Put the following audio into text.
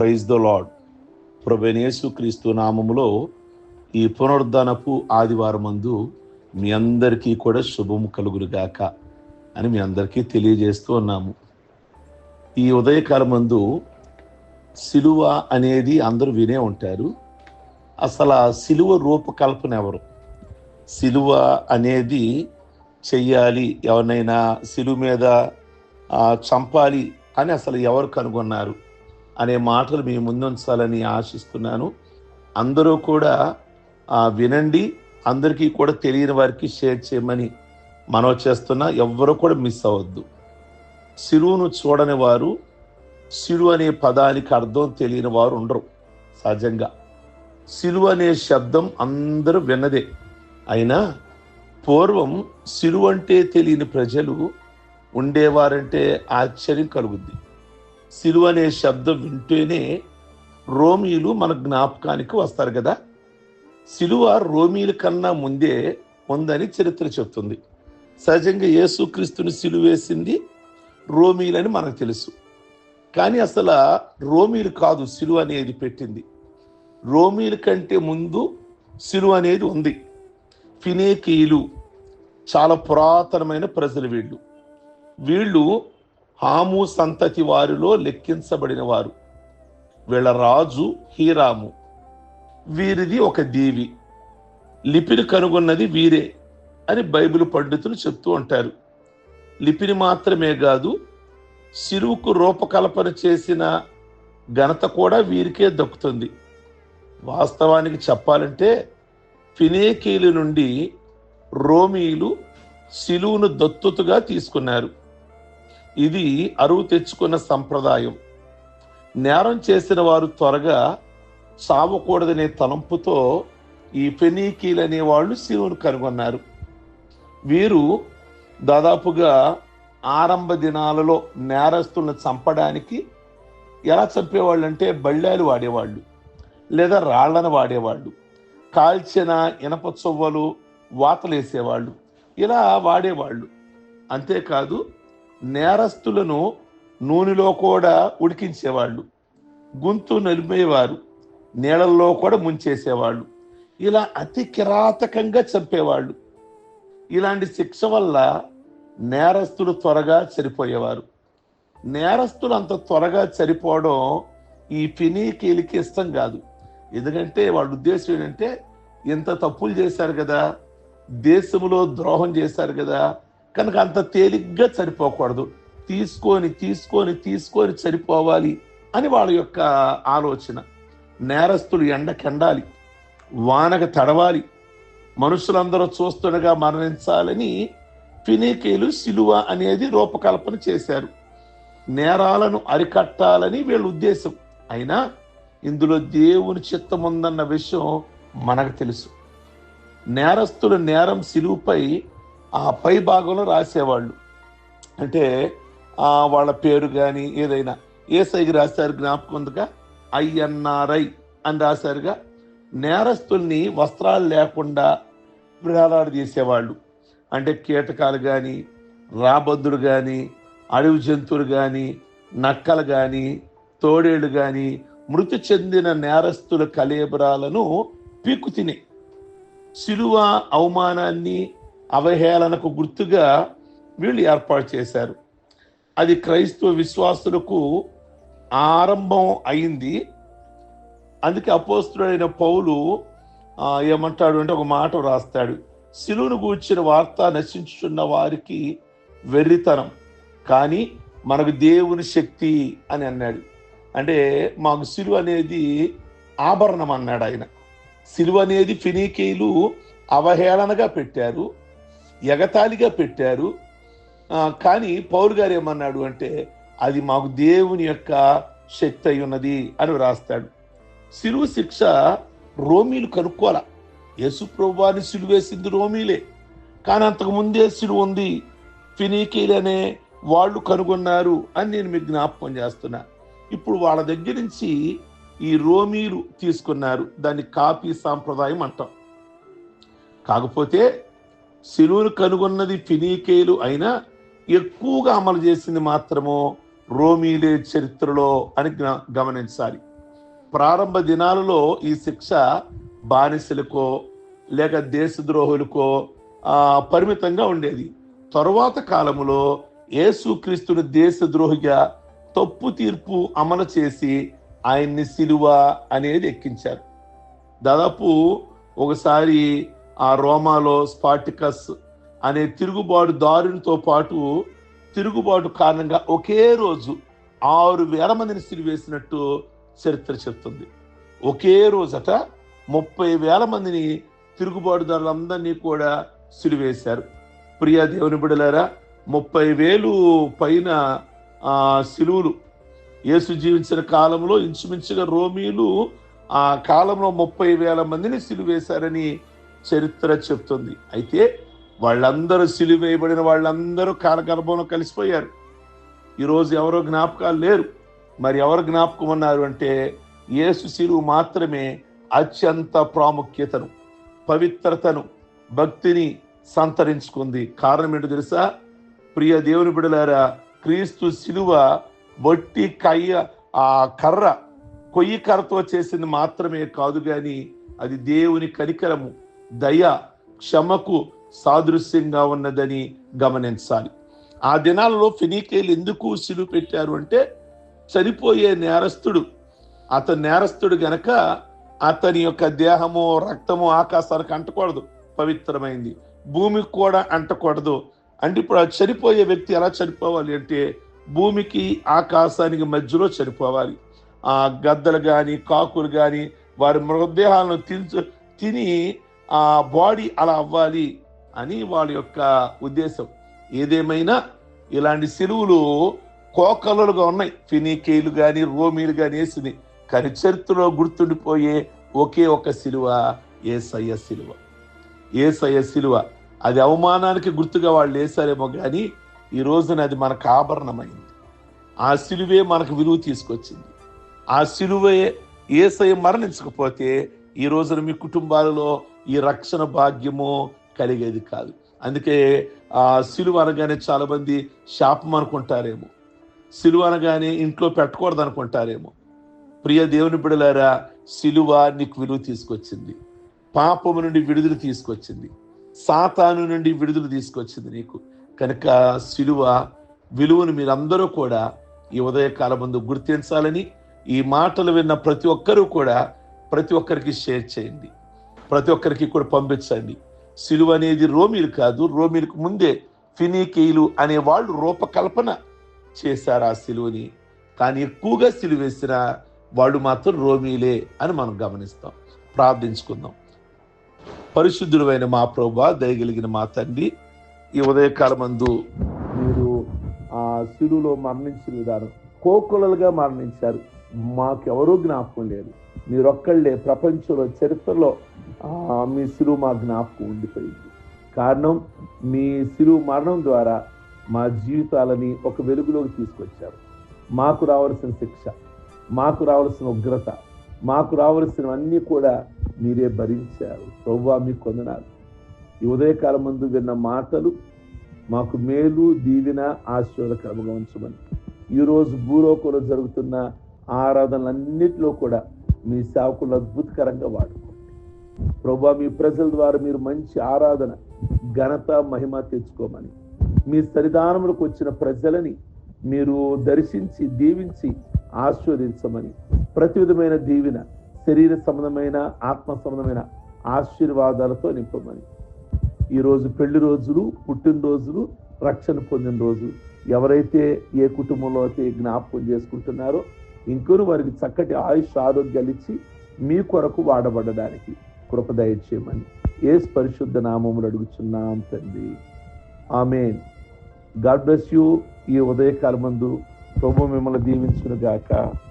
Praise the lord ప్రభనేసు క్రీస్తు నామములో ఈ పునరుద్ధనపు ఆదివారం మందు మీ అందరికీ కూడా శుభము కలుగురుగాక అని మీ అందరికీ తెలియజేస్తూ ఉన్నాము. ఈ ఉదయకాలం మందు సిలువ అనేది అందరూ వినే ఉంటారు. అసలు ఆ సిలువ రూపకల్పన ఎవరు? సిలువ అనేది చెయ్యాలి ఎవరినైనా సిలువ మీద చంపాలి అని అసలు ఎవరు కనుగొన్నారు? అనే మాటలు మీ ముందుంచాలని ఆశిస్తున్నాను. అందరూ కూడా వినండి. అందరికీ కూడా తెలియని వారికి షేర్ చేయమని మనవి చేస్తున్నా. ఎవ్వరూ కూడా మిస్ అవ్వద్దు. సిలువను చూడని వారు సిలువ అనే పదానికి అర్థం తెలియని వారు ఉండరు సహజంగా. సిలువ అనే శబ్దం అందరూ విన్నదే. అయినా పూర్వం సిలువ అంటే తెలియని ప్రజలు ఉండేవారంటే ఆశ్చర్యం కలుగుద్ది. సిలువ అనే శబ్దం వింటేనే రోమీలు మన జ్ఞాపకానికి వస్తారు కదా? సిలువ రోమీల కన్నా ముందే ఉందని చరిత్ర చెప్తుంది. సహజంగా యేసుక్రీస్తుని సిలువేసింది రోమీలని మనకు తెలుసు. కానీ అసలు రోమీలు కాదు సిలువ అనేది పెట్టింది. రోమీల కంటే ముందు సిలువ అనేది ఉంది. ఫినేకీలు చాలా పురాతనమైన ప్రజలు వీళ్ళు. వీళ్ళు హాము సంతతి వారిలో లెక్కించబడిన వారు. వీళ్ళ రాజు హీరాము. వీరిది ఒక దీవి. లిపిని కనుగొన్నది వీరే అని బైబిల్ పండితులు చెప్తూ ఉంటారు. లిపిని మాత్రమే కాదు సిరువుకు రూపకల్పన చేసిన ఘనత కూడా వీరికే దక్కుతుంది. వాస్తవానికి చెప్పాలంటే ఫినేకీలు నుండి రోమీలు సిలువును దత్తుతుగా తీసుకున్నారు. ఇది అరువు తెచ్చుకున్న సంప్రదాయం. నేరం చేసిన వారు త్వరగా సావకూడదనే తలంపుతో ఈ ఫెనీకీలు అనే వాళ్ళు శివుని కనుగొన్నారు. వీరు దాదాపుగా ఆరంభ దినాలలో నేరస్తులను చంపడానికి ఎలా చంపేవాళ్ళు అంటే బళ్ళాలు వాడేవాళ్ళు లేదా రాళ్ళను వాడేవాళ్ళు కాల్చిన ఇనప చొవ్వలు వాతలేసేవాళ్ళు ఇలా వాడేవాళ్ళు. అంతేకాదు నేరస్తులను నూనెలో కూడా ఉడికించేవాళ్ళు. గొంతు నలిమేవారు నీళ్ళల్లో కూడా ముంచేసేవాళ్ళు. ఇలా అతి కిరాతకంగా చంపేవాళ్ళు. ఇలాంటి శిక్ష వల్ల నేరస్తులు త్వరగా చనిపోయేవారు. నేరస్తులు అంత త్వరగా చనిపోవడం ఈ పినీకీలకి ఇష్టం కాదు. ఎందుకంటే వాళ్ళ ఉద్దేశం ఏంటంటే ఇంత తప్పులు చేశారు కదా దేశంలో ద్రోహం చేశారు కదా కనుక అంత తేలిగ్గా చనిపోకూడదు తీసుకొని తీసుకొని తీసుకొని చనిపోవాలి అని వాళ్ళ యొక్క ఆలోచన. నేరస్తులు ఎండకెండాలి వానక తడవాలి మనుషులందరూ చూస్తుండగా మరణించాలని ఫినేకేలు సిలువ అనేది రూపకల్పన చేశారు. నేరాలను అరికట్టాలని వీళ్ళ ఉద్దేశం. అయినా ఇందులో దేవుని చిత్తం ఉందన్న విషయం మనకు తెలుసు. నేరస్తుల నేరం సిలువుపై ఆ పై భాగంలో రాసేవాళ్ళు. అంటే వాళ్ళ పేరు కానీ ఏదైనా. ఏసైకి రాశారు జ్ఞాపకం ఉందిగా? ఐఎన్ఆర్ఐ అని రాశారుగా? నేరస్తుల్ని వస్త్రాలు లేకుండా వేలాడదీసేవాళ్ళు అంటే కీటకాలు కానీ రాబద్దులు కానీ అడవి జంతువులు కానీ నక్కలు కానీ తోడేళ్ళు కానీ మృతి చెందిన నేరస్తుల కలేబరాలను పీక్కు తినే. సిలువ అవమానాన్ని అవహేళనకు గుర్తుగా వీళ్ళు ఏర్పాటు చేశారు. అది క్రైస్తవ విశ్వాసులకు ఆరంభం అయింది. అందుకే అపోస్తుడైన పౌలు ఏమంటాడు అంటే ఒక మాట రాస్తాడు శిలువును గూర్చిన వార్త నశించుచున్న వారికి వెర్రితనం. కానీ మనకు దేవుని శక్తి అని అన్నాడు. అంటే మాకు సిలువ అనేది ఆభరణం అన్నాడు ఆయన. సిలువ అనేది ఫినీకీలు అవహేళనగా పెట్టారు. ఎగతాళిగా పెట్టారు. కానీ పౌరు గారు ఏమన్నాడు అంటే అది మాకు దేవుని యొక్క శక్తి అయి ఉన్నది అని రాస్తాడు సిలువ శిక్ష రోమీలు కనుక్కోవాల. యేసు ప్రభువాన్ని సిలువేసింది రోమీలే. కానీ అంతకు ముందే సిలువు ఉంది. ఫినీకీలు అనే వాళ్ళు కనుగొన్నారు అని నేను మీకు జ్ఞాపకం చేస్తున్నా. ఇప్పుడు వాళ్ళ దగ్గర నుంచి ఈ రోమీలు తీసుకున్నారు. దాన్ని కాపీ సాంప్రదాయం అంటాం. కాకపోతే సిలువను కనుగొన్నది ఫినీకేలు అయినా ఎక్కువగా అమలు చేసింది మాత్రమో రోమీలే చరిత్రలో అని గమనించాలి. ప్రారంభ దినాలలో ఈ శిక్ష బానిసలకో లేక దేశద్రోహులకో పరిమితంగా ఉండేది. తరువాత కాలములో యేసుక్రీస్తుని దేశద్రోహిగా తప్పు తీర్పు అమలు చేసి ఆయన్ని సిలువ అనేది ఎక్కించారు. దాదాపు ఒకసారి ఆ రోమాలో స్పాటికస్ అనే తిరుగుబాటు దారునితో పాటు తిరుగుబాటు కారణంగా ఒకే రోజు ఆరు వేల మందిని సిలివేసినట్టు చరిత్ర చెప్తుంది. ఒకే రోజట ముప్పై వేల మందిని తిరుగుబాటుదారులందరినీ కూడా సిలివేశారు ప్రియా దేవుని బిడలారా ముప్పై వేలు పైన సిలువులు. యేసు జీవించిన కాలంలో ఇంచుమించుగా రోమీలు ఆ కాలంలో ముప్పై వేల మందిని సిలువేశారని చరిత్ర చెప్తుంది. అయితే వాళ్ళందరూ సిలివేయబడిన వాళ్ళందరూ కాలగర్భంలో కలిసిపోయారు. ఈరోజు ఎవరో జ్ఞాపకాలు లేరు. మరి ఎవరు జ్ఞాపకం ఉన్నారు అంటే యేసు సిలువు మాత్రమే అత్యంత ప్రాముఖ్యతను పవిత్రతను భక్తిని సంతరించుకుంది. కారణం ఏంటో తెలుసా? ప్రియ దేవుని బిడలారా క్రీస్తు సిలువ బొట్టి కయ్య ఆ కర్ర కొయ్యి కర్రతో చేసింది మాత్రమే కాదు కానీ అది దేవుని కనికరము దయ క్షమకు సాదృశ్యంగా ఉన్నదని గమనించాలి. ఆ దినాలలో ఫినీకేలు ఎందుకు సిలువ పెట్టారు అంటే చనిపోయే నేరస్తుడు అతను నేరస్తుడు గనక అతని యొక్క దేహము రక్తము ఆకాశానికి అంటకూడదు పవిత్రమైంది. భూమికి కూడా అంటకూడదు. అంటే ఇప్పుడు చనిపోయే వ్యక్తి ఎలా చనిపోవాలి అంటే భూమికి ఆకాశానికి మధ్యలో చనిపోవాలి. ఆ గద్దలు కానీ కాకులు కానీ వారి మృతదేహాలను తిని తిని ఆ బాడీ అలా అవ్వాలి అని వాళ్ళ యొక్క ఉద్దేశం. ఏదేమైనా ఇలాంటి సిలువులు కోకలుగా ఉన్నాయి. ఫినీకేలు కానీ రోమీలు కానీ వేసింది కానీ చరిత్రలో గుర్తుండిపోయే ఒకే ఒక సిలువ ఏసయ్య సిలువ. ఏసయ్య సిలువ. అది అవమానానికి గుర్తుగా వాళ్ళు వేశారేమో కానీ ఈ రోజున అది మనకు ఆభరణమైంది. ఆ సిలువే మనకు విలువ తీసుకొచ్చింది. ఆ సిలువే ఏసయ్య మరణించకపోతే ఈ రోజున మీ కుటుంబాలలో ఈ రక్షణ భాగ్యము కలిగేది కాదు. అందుకే ఆ సిలువ అనగానే చాలా మంది శాపం అనుకుంటారేమో. సిలువ అనగానే ఇంట్లో పెట్టకూడదు అనుకుంటారేమో. ప్రియ దేవుని బిడలారా సిలువ నీకు విలువ తీసుకొచ్చింది. పాపము నుండి విడుదల తీసుకొచ్చింది. సాతాను నుండి విడుదల తీసుకొచ్చింది నీకు. కనుక సిలువ విలువను మీరందరూ కూడా ఈ ఉదయకాలం ముందు గుర్తించాలని ఈ మాటలు విన్న ప్రతి ఒక్కరూ కూడా ప్రతి ఒక్కరికి షేర్ చేయండి. ప్రతి ఒక్కరికి కూడా పంపించండి. సిలువ అనేది రోమిలు కాదు రోమిలకు ముందే ఫినీకేయులు అనే వాళ్ళు రూపకల్పన చేశారు ఆ సిలువని. కానీ ఎక్కువగా సిలువేసిన వాళ్ళు మాత్రం రోమీలే అని మనం గమనిస్తాం. ప్రార్థించుకుందాం. పరిశుద్ధుడైన మా ప్రభా దయగలిగిన మా తండ్రి ఈ ఉదయకాలమందు మీరు ఆ సిలువలో మరణించిన విధానం కోకులలుగా మరణించారు. మాకెవరూ జ్ఞాపకం లేదు. మీరొక్కళ్ళే ప్రపంచంలో చరిత్రలో మీ సిలువ మా జ్ఞాపకం ఉండిపోయింది. కారణం మీ సిలువ మరణం ద్వారా మా జీవితాలని ఒక వెలుగులోకి తీసుకొచ్చారు. మాకు రావాల్సిన శిక్ష మాకు రావాల్సిన ఉగ్రత మాకు రావాల్సినవన్నీ కూడా మీరే భరించారు. ప్రవ్వా మీకు కొందనాలు ఈ ఉదయకాలం ముందు విన్న మాటలు మాకు మేలు దీవెన ఆశీర్వాదకరంగా ఉంచమని. ఈరోజు భూలోకంలో జరుగుతున్న ఆరాధనలన్నింటిలో కూడా మీ సేవకులు అద్భుతకరంగా వాడుకోండి ప్రభా మీ ప్రజల ద్వారా మీరు మంచి ఆరాధన ఘనత మహిమ తెచ్చుకోమని. మీ సరిధానములకు వచ్చిన ప్రజలని మీరు దర్శించి దీవించి ఆశీర్వదించమని. ప్రతి విధమైన దీవెన శరీర సంబంధమైన ఆత్మ సంబంధమైన ఆశీర్వాదాలతో నింపమని. ఈరోజు పెళ్ళి రోజులు పుట్టినరోజులు రక్షణ పొందిన రోజు ఎవరైతే ఏ కుటుంబంలో అయితే జ్ఞాపకం చేసుకుంటున్నారో ఇంకొను వారికి చక్కటి ఆయుష్ ఆరోగ్యాలు ఇచ్చి మీ కొరకు వాడబడడానికి. కృప దయచేయమని ఏ పరిశుద్ధ నామములు అడుగుచున్నాం తండ్రి. ఆమె గాడ్ బ్లెస్ యూ. ఈ ఉదయకాలమందు ప్రభు మిమ్మల్ని దీవించునుగాక. గాక